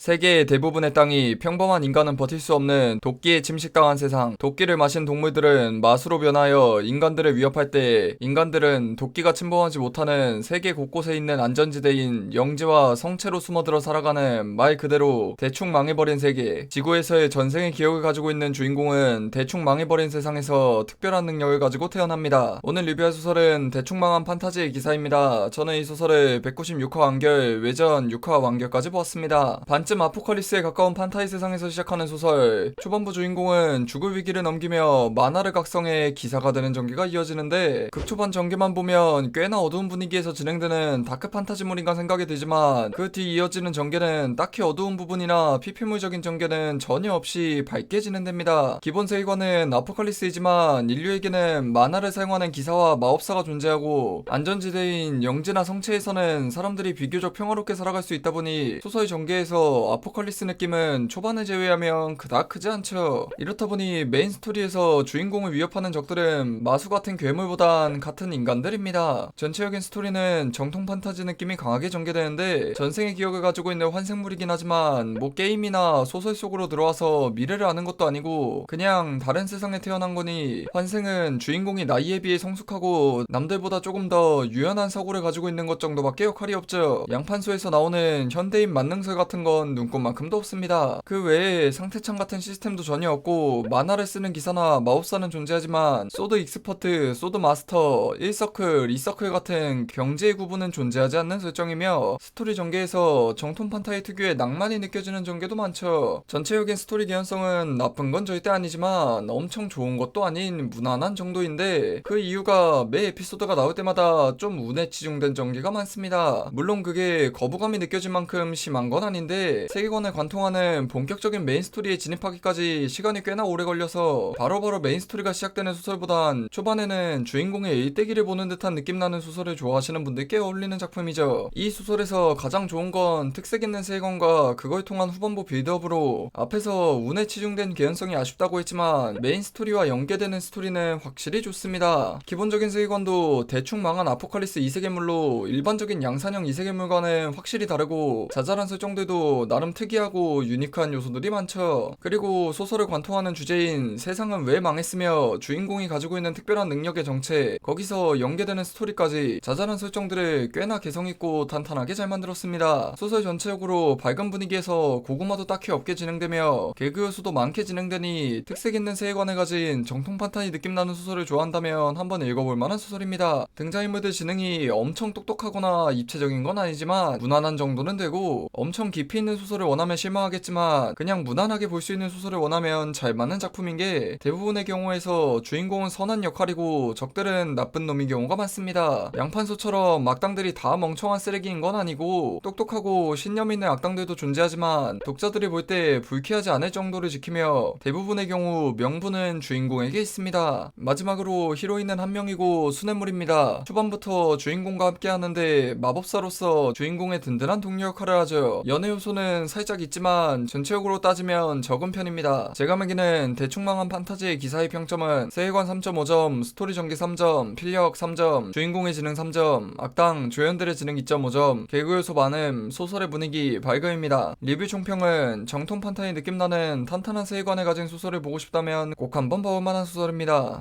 세계의 대부분의 땅이 평범한 인간은 버틸 수 없는 도끼에 침식당한 세상. 도끼를 마신 동물들은 마수로 변하여 인간들을 위협할 때 인간들은 도끼가 침범하지 못하는 세계 곳곳에 있는 안전지대인 영지와 성체로 숨어들어 살아가는 말 그대로 대충 망해버린 세계. 지구에서의 전생의 기억을 가지고 있는 주인공은 대충 망해버린 세상에서 특별한 능력을 가지고 태어납니다. 오늘 리뷰할 소설은 대충 망한 판타지의 기사입니다. 저는 이 소설을 196화 완결, 외전 6화 완결까지 보았습니다. 반쯤 아포칼리스에 가까운 판타지 세상에서 시작하는 소설. 초반부 주인공은 죽을 위기를 넘기며 만화를 각성해 기사가 되는 전개가 이어지는데 극초반 전개만 보면 꽤나 어두운 분위기에서 진행되는 다크 판타지물인가 생각이 들지만 그 뒤 이어지는 전개는 딱히 어두운 부분이나 피피물적인 전개는 전혀 없이 밝게 진행됩니다. 기본 세계관은 아포칼리스이지만 인류에게는 만화를 사용하는 기사와 마법사가 존재하고 안전지대인 영지나 성체에서는 사람들이 비교적 평화롭게 살아갈 수 있다 보니 소설 전개에서 아포칼리스 느낌은 초반을 제외하면 그닥 크지 않죠. 이렇다 보니 메인 스토리에서 주인공을 위협하는 적들은 마수 같은 괴물보단 같은 인간들입니다. 전체적인 스토리는 정통 판타지 느낌이 강하게 전개되는데 전생의 기억을 가지고 있는 환생물이긴 하지만 뭐 게임이나 소설 속으로 들어와서 미래를 아는 것도 아니고 그냥 다른 세상에 태어난 거니 환생은 주인공이 나이에 비해 성숙하고 남들보다 조금 더 유연한 사고를 가지고 있는 것 정도밖에 역할이 없죠. 양판소에서 나오는 현대인 만능설 같은 건 눈꽃만큼도 없습니다. 그 외에 상태창 같은 시스템도 전혀 없고 만화를 쓰는 기사나 마법사는 존재하지만 소드 익스퍼트, 소드 마스터, 1서클, 2서클 같은 경제의 구분은 존재하지 않는 설정이며 스토리 전개에서 정통 판타이 특유의 낭만이 느껴지는 전개도 많죠. 전체적인 스토리 개연성은 나쁜 건 절대 아니지만 엄청 좋은 것도 아닌 무난한 정도인데 그 이유가 매 에피소드가 나올 때마다 좀 운에 치중된 전개가 많습니다. 물론 그게 거부감이 느껴질 만큼 심한 건 아닌데 세계관을 관통하는 본격적인 메인 스토리에 진입하기까지 시간이 꽤나 오래 걸려서 바로바로 메인 스토리가 시작되는 소설보단 초반에는 주인공의 일대기를 보는 듯한 느낌 나는 소설을 좋아하시는 분들께 어울리는 작품이죠. 이 소설에서 가장 좋은 건 특색 있는 세계관과 그걸 통한 후반부 빌드업으로 앞에서 운에 치중된 개연성이 아쉽다고 했지만 메인 스토리와 연계되는 스토리는 확실히 좋습니다. 기본적인 세계관도 대충 망한 아포칼리스 이세계물로 일반적인 양산형 이세계물과는 확실히 다르고 자잘한 설정들도 나름 특이하고 유니크한 요소들이 많죠. 그리고 소설을 관통하는 주제인 세상은 왜 망했으며 주인공이 가지고 있는 특별한 능력의 정체 거기서 연계되는 스토리까지 자잘한 설정들을 꽤나 개성있고 탄탄하게 잘 만들었습니다. 소설 전체적으로 밝은 분위기에서 고구마도 딱히 없게 진행되며 개그 요소도 많게 진행되니 특색 있는 세계관을 가진 정통 판타지 느낌 나는 소설을 좋아한다면 한번 읽어볼 만한 소설입니다. 등장인물들 지능이 엄청 똑똑하거나 입체적인 건 아니지만 무난한 정도는 되고 엄청 깊이 있는 소설을 원하면 실망하겠지만 그냥 무난하게 볼 수 있는 소설을 원하면 잘 맞는 작품인 게 대부분의 경우에서 주인공은 선한 역할이고 적들은 나쁜 놈인 경우가 많습니다. 양판소처럼 악당들이 다 멍청한 쓰레기인 건 아니고 똑똑하고 신념 있는 악당들도 존재하지만 독자들이 볼 때 불쾌하지 않을 정도를 지키며 대부분의 경우 명분은 주인공에게 있습니다. 마지막으로 히로인은 한 명이고 수뇌물입니다. 초반부터 주인공과 함께 하는데 마법사로서 주인공의 든든한 동료 역할을 하죠. 연애 요소는 살짝 있지만 전체적으로 따지면 적은 편입니다. 제가 매기는 대충 망한 판타지의 기사의 평점은 세계관 3.5점, 스토리 전개 3점, 필력 3점, 주인공의 지능 3점, 악당 조연들의 지능 2.5점, 개그 요소 많음, 소설의 분위기 밝음입니다. 리뷰 총평은 정통 판타지 느낌 나는 탄탄한 세계관을 가진 소설을 보고 싶다면 꼭 한번 봐볼 만한 소설입니다.